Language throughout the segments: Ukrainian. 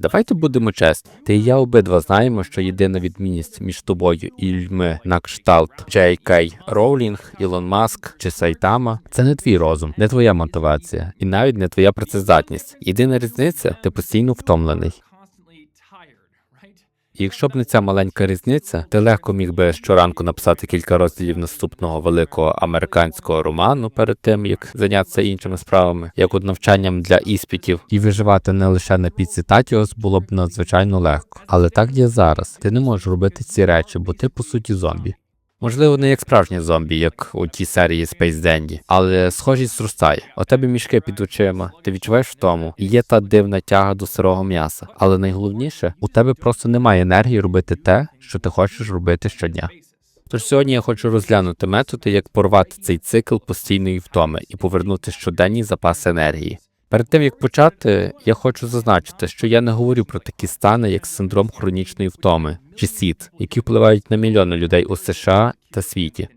Давайте будемо чесні. Ти і я обидва знаємо, що єдина відмінність між тобою і людьми на кшталт Кей Роулінг, Ілон Маск чи Сайтама це не твій розум, не твоя мотивація, і навіть не твоя працездатність. Єдина різниця ти постійно втомлений. Якщо б не ця маленька різниця, ти легко міг би щоранку написати кілька розділів наступного великого американського роману перед тим, як зайнятися іншими справами, як от навчанням для іспитів, і виживати не лише на піці Татіос було б надзвичайно легко. Але так є зараз. Ти не можеш робити ці речі, бо ти по суті зомбі. Можливо, не як справжні зомбі, як у тій серії Space Dandy, але схожість зростає. У тебе мішки під очима, ти відчуваєш втому, і є та дивна тяга до сирого м'яса. Але найголовніше, у тебе просто немає енергії робити те, що ти хочеш робити щодня. Тож сьогодні я хочу розглянути методи, як порвати цей цикл постійної втоми і повернути щоденні запаси енергії. Перед тим як почати, я хочу зазначити, що я не говорю про такі стани, як синдром хронічної втоми чи СІД, які впливають на мільйони людей у США та світі.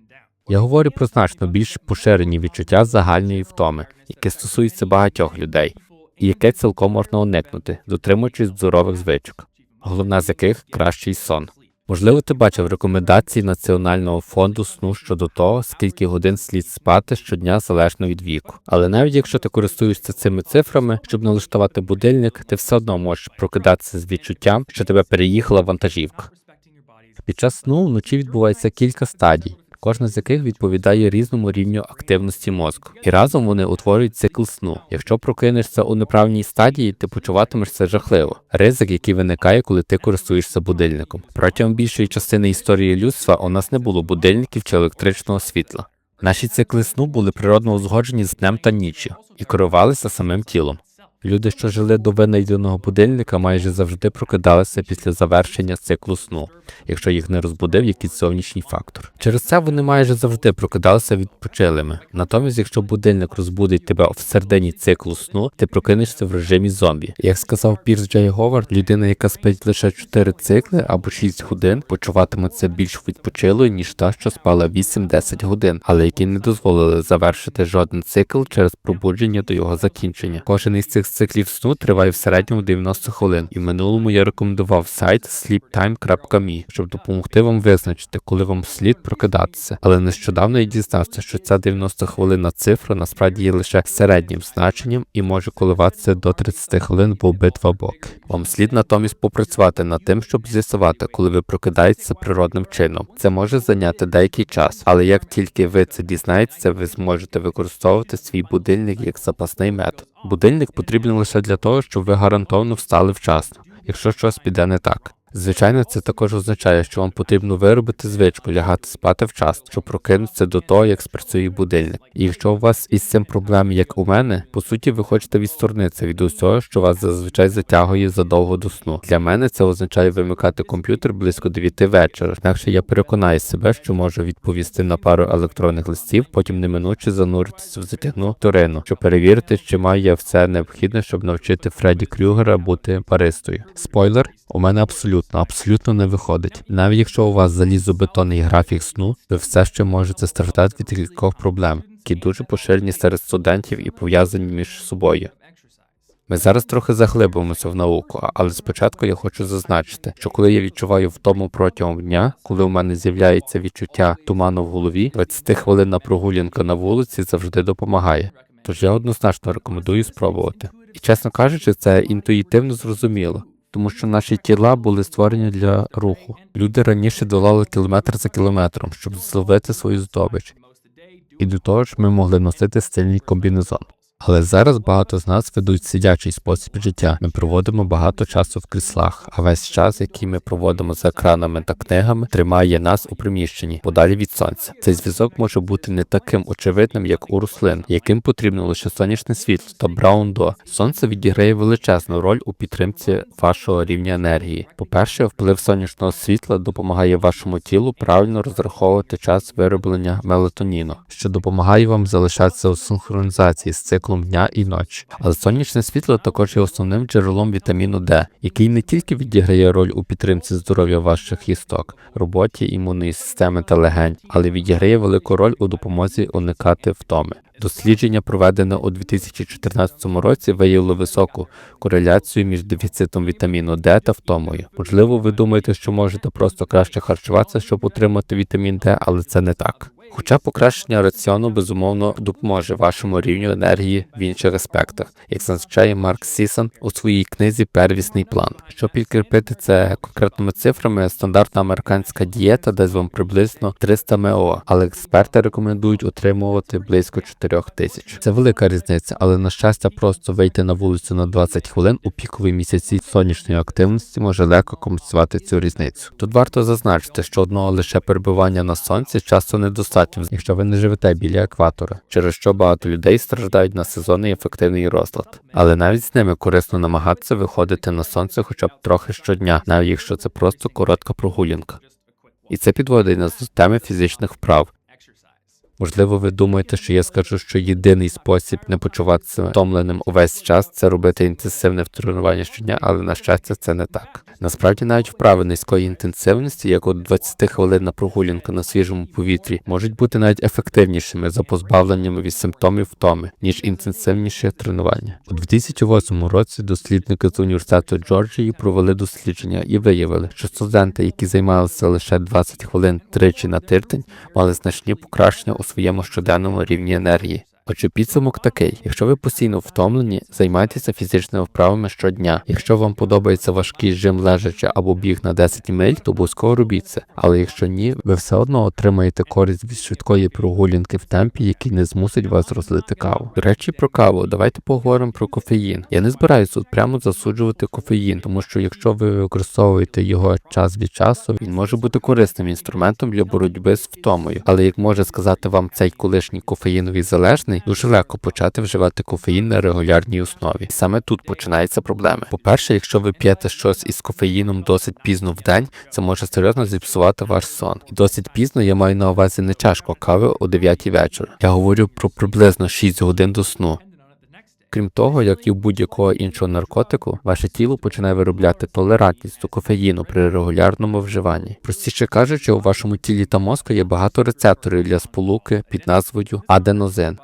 Я говорю про значно більш поширені відчуття загальної втоми, яке стосується багатьох людей, і яке цілком можна уникнути, дотримуючись здорових звичок, головна з яких кращий сон. Можливо, ти бачив рекомендації Національного фонду сну щодо того, скільки годин слід спати щодня залежно від віку. Але навіть якщо ти користуєшся цими цифрами, щоб налаштувати будильник, ти все одно можеш прокидатися з відчуттям, що тебе переїхала вантажівка. Під час сну вночі відбувається кілька стадій, кожна з яких відповідає різному рівню активності мозку, і разом вони утворюють цикл сну. Якщо прокинешся у неправильній стадії, ти почуватимешся жахливо. Ризик, який виникає, коли ти користуєшся будильником. Протягом більшої частини історії людства у нас не було будильників чи електричного світла. Наші цикли сну були природно узгоджені з днем та ніччю і керувалися самим тілом. Люди, що жили до винайденого будильника, майже завжди прокидалися після завершення циклу сну, якщо їх не розбудив якийсь зовнішній фактор. Через це вони майже завжди прокидалися відпочилими. Натомість, якщо будильник розбудить тебе в середині циклу сну, ти прокинешся в режимі зомбі. Як сказав Пірс Джей Говард, людина, яка спить лише 4 цикли або 6 годин, почуватиметься більш відпочилою, ніж та, що спала 8-10 годин, але які не дозволили завершити жоден цикл через пробудження до його закінчення. Кожен із цих циклів сну триває в середньому 90 хвилин, і в минулому я рекомендував сайт sleeptime.me, щоб допомогти вам визначити, коли вам слід прокидатися. Але нещодавно я дізнався, що ця 90 хвилинна цифра насправді є лише середнім значенням і може коливатися до 30 хвилин в обидва боки. Вам слід натомість попрацювати над тим, щоб з'ясувати, коли ви прокидаєтеся природним чином. Це може зайняти деякий час, але як тільки ви це дізнаєтеся, ви зможете використовувати свій будильник як запасний метод. Будильник потрібен лише для того, щоб ви гарантовано встали вчасно, якщо щось піде не так. Звичайно, це також означає, що вам потрібно виробити звичку лягати спати вчасно, щоб прокинутися до того, як спрацює будильник. І якщо у вас із цим проблеми, як у мене, по суті, ви хочете відсторонитися від усього, що вас зазвичай затягує задовго до сну. Для мене це означає вимикати комп'ютер близько 9 вечора. Інакше я переконаю себе, що можу відповісти на пару електронних листів, потім неминуче зануритися в затягну турину, щоб перевірити, чи маю я все необхідне, щоб навчити Фредді Крюгера бути баристою. Спойлер. У мене абсолютно, абсолютно не виходить. Навіть якщо у вас залізобетонний графік сну, ви все ще можете страждати від кількох проблем, які дуже поширені серед студентів і пов'язані між собою. Ми зараз трохи заглибимося в науку, але спочатку я хочу зазначити, що коли я відчуваю втому протягом дня, коли у мене з'являється відчуття туману в голові, 20 хвилинна прогулянка на вулиці завжди допомагає. Тож я однозначно рекомендую спробувати. І чесно кажучи, це інтуїтивно зрозуміло тому що наші тіла були створені для руху. Люди раніше долали кілометр за кілометром, щоб зловити свою здобич. І до того ж ми могли носити стильний комбінезон. Але зараз багато з нас ведуть сидячий спосіб життя. Ми проводимо багато часу в кріслах, а весь час, який ми проводимо за екранами та книгами, тримає нас у приміщенні подалі від сонця. Цей зв'язок може бути не таким очевидним, як у рослин, яким потрібно лише сонячне світло та браундо. Сонце відіграє величезну роль у підтримці вашого рівня енергії. По-перше, вплив сонячного світла допомагає вашому тілу правильно розраховувати час вироблення мелатоніну, що допомагає вам залишатися у синхронізації з циклом дня і ночі. Але сонячне світло також є основним джерелом вітаміну Д, який не тільки відіграє роль у підтримці здоров'я ваших кісток, роботі імунної системи та легень, але відіграє велику роль у допомозі уникати втоми. Дослідження, проведене у 2014 році, виявило високу кореляцію між дефіцитом вітаміну Д та втомою. Можливо, ви думаєте, що можете просто краще харчуватися, щоб отримати вітамін Д, але це не так. Хоча покращення раціону безумовно допоможе вашому рівню енергії в інших аспектах, як зазначає Марк Сісан у своїй книзі Первісний план. Щоб підкріпити це конкретними цифрами, стандартна американська дієта дасть вам приблизно 300 МО, але експерти рекомендують отримувати близько 4 тисяч. Це велика різниця, але на щастя, просто вийти на вулицю на 20 хвилин у пікові місяці сонячної активності може легко компенсувати цю різницю. Тут варто зазначити, що одного лише перебування на сонці часто недостатньо, якщо ви не живете біля екватора, через що багато людей страждають на сезонний ефективний розлад. Але навіть з ними корисно намагатися виходити на сонце хоча б трохи щодня, навіть якщо це просто коротка прогулянка. І це підводить нас до теми фізичних вправ. Можливо, ви думаєте, що я скажу, що єдиний спосіб не почуватися втомленим увесь час це робити інтенсивне тренування щодня, але на щастя це не так. Насправді навіть вправи низької інтенсивності, як от 20 хвилинна прогулянка на свіжому повітрі, можуть бути навіть ефективнішими за позбавленням від симптомів втоми, ніж інтенсивніші тренування. У 2008 році дослідники з університету Джорджії провели дослідження і виявили, що студенти, які займалися лише 20 хвилин тричі на тиждень, мали значні покращення у своєму щоденному рівні енергії. Отже, підсумок такий: якщо ви постійно втомлені, займайтеся фізичними вправами щодня. Якщо вам подобається важкий жим лежачи або біг на 10 миль, то обов'язково робіть це. Але якщо ні, ви все одно отримаєте користь від швидкої прогулянки в темпі, який не змусить вас розлити каву. До речі, про каву, давайте поговоримо про кофеїн. Я не збираюся тут прямо засуджувати кофеїн, тому що якщо ви використовуєте його час від часу, він може бути корисним інструментом для боротьби з втомою. Але як може сказати вам цей колишній кофеїновий залежний, дуже легко почати вживати кофеїн на регулярній основі. І саме тут починаються проблеми. По-перше, якщо ви п'єте щось із кофеїном досить пізно в день, це може серйозно зіпсувати ваш сон. І досить пізно я маю на увазі не чашку кави о 9 вечора. Я говорю про приблизно 6 годин до сну. Крім того, як і в будь-якого іншого наркотику, ваше тіло починає виробляти толерантність до кофеїну при регулярному вживанні. Простіше кажучи, у вашому тілі та мозку є багато рецепторів для сполуки під назвою аденозин.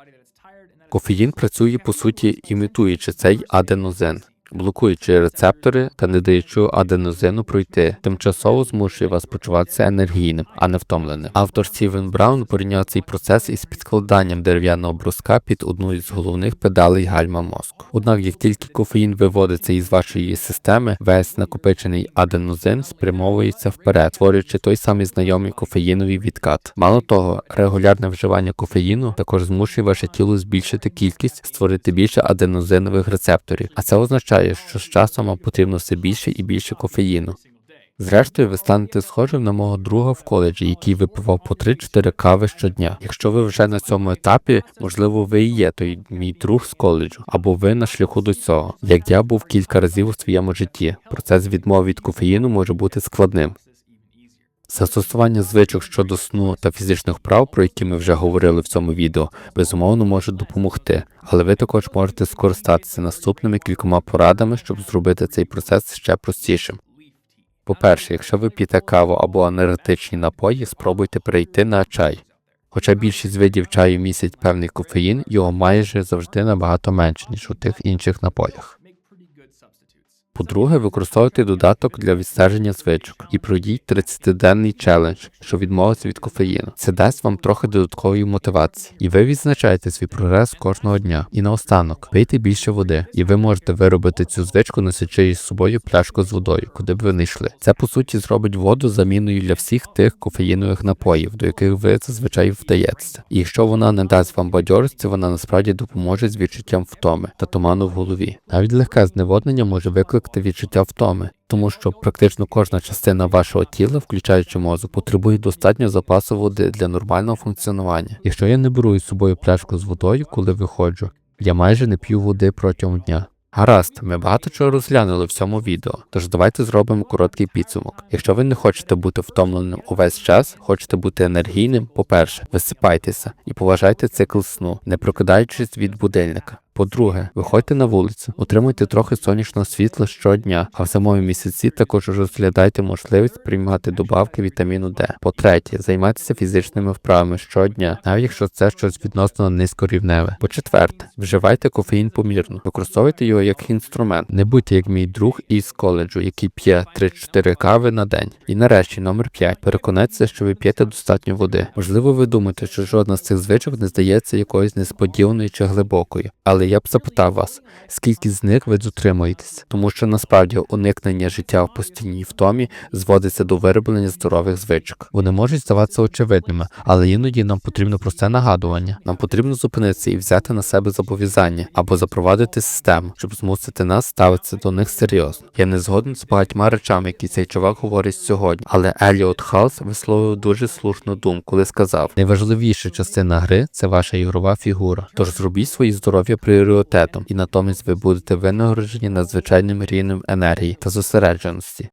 Кофеїн працює по суті імітуючи цей аденозин. Блокуючи рецептори та не даючи аденозину пройти, тимчасово змушує вас почуватися енергійним, а не втомленим. Автор Стівен Браун порівняв цей процес із підкладанням дерев'яного бруска під одну із головних педалей гальма мозку. Однак, як тільки кофеїн виводиться із вашої системи, весь накопичений аденозин спрямовується вперед, створюючи той самий знайомий кофеїновий відкат. Мало того, регулярне вживання кофеїну також змушує ваше тіло збільшити кількість, створити більше аденозинових рецепторів, а це означає, що з часом вам потрібно все більше і більше кофеїну. Зрештою, ви станете схожим на мого друга в коледжі, який випивав по 3-4 кави щодня. Якщо ви вже на цьому етапі, можливо, ви і є той мій друг з коледжу, або ви на шляху до цього. Як я був кілька разів у своєму житті, процес відмови від кофеїну може бути складним. Застосування звичок щодо сну та фізичних вправ, про які ми вже говорили в цьому відео, безумовно може допомогти, але ви також можете скористатися наступними кількома порадами, щоб зробити цей процес ще простішим. По-перше, якщо ви п'єте каву або енергетичні напої, спробуйте перейти на чай. Хоча більшість видів чаю містять певний кофеїн, його майже завжди набагато менше, ніж у тих інших напоях. По-друге, використовуйте додаток для відстеження звичок і пройдіть 30-денний челендж, що відмовиться від кофеїну. Це дасть вам трохи додаткової мотивації, і ви відзначаєте свій прогрес кожного дня. І наостанок пийте більше води, і ви можете виробити цю звичку, носячи із собою пляшку з водою, куди б ви не йшли. Це по суті зробить воду заміною для всіх тих кофеїнових напоїв, до яких ви зазвичай вдаєтеся. І якщо вона не дасть вам бадьорості, вона насправді допоможе з відчуттям втоми та туману в голові. Навіть легке зневоднення може викликати відчуття втоми, тому що практично кожна частина вашого тіла, включаючи мозок, потребує достатньо запасу води для нормального функціонування. Якщо я не беру із собою пляшку з водою, коли виходжу, я майже не п'ю води протягом дня. Гаразд, ми багато чого розглянули в цьому відео, тож давайте зробимо короткий підсумок. Якщо ви не хочете бути втомленим увесь час, хочете бути енергійним, по-перше, висипайтеся і поважайте цикл сну, не прокидаючись від будильника. По-друге, виходьте на вулицю, отримуйте трохи сонячного світла щодня, а в зимові місяці також розглядайте можливість приймати добавки вітаміну Д. По-третє, займайтеся фізичними вправами щодня, навіть якщо це щось відносно низькорівневе. По-четверте, вживайте кофеїн помірно, використовуйте його як інструмент. Не будьте як мій друг із коледжу, який п'є 3-4 кави на день. І нарешті, номер 5. Переконайтеся, що ви п'єте достатньо води. Можливо, ви думаєте, що жодна з цих звичок не здається якоюсь несподіваною чи глибокою. Але я б запитав вас, скільки з них ви дотримуєтесь? Тому що насправді уникнення життя в постійній втомі зводиться до вироблення здорових звичок. Вони можуть здаватися очевидними, але іноді нам потрібно просте нагадування. Нам потрібно зупинитися і взяти на себе зобов'язання або запровадити систему, щоб змусити нас ставитися до них серйозно. Я не згоден з багатьма речами, які цей чувак говорить сьогодні, але Еліот Халс висловив дуже слушну думку, коли сказав: найважливіша частина гри це ваша ігрова фігура. Тож зробіть своє здоров'я пріоритетом, і натомість ви будете винагороджені надзвичайним рівнем енергії та зосередженості.